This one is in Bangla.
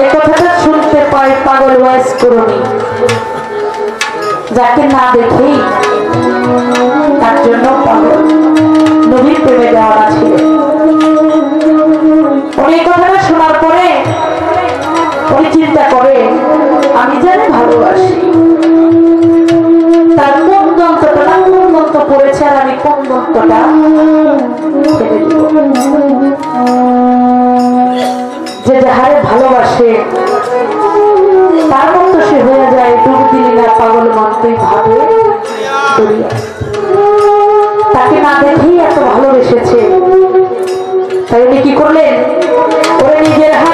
এই কথাটা শুনতে পাই পাগল যাকে না দেখেই তার জন্য পাগল। নবীর প্রেমে দেওয়া ছিল উনি কথাটা শোনার পরে উনি চিন্তা করে, আমি জানি ভালোবাসি। তার কোন যন্ত্রটা না, কোন যন্ত্র পড়েছে আর আমি কোন দিব? যে যাহারে ভালোবাসে, তার মতো সে হয়ে যায়। ডুব দিলি না পাগল মন তুই ভাবে তাকে না দেখেই এত ভালোবেসেছে। তাই উনি কি করলেন? ওরে নিজের হাতে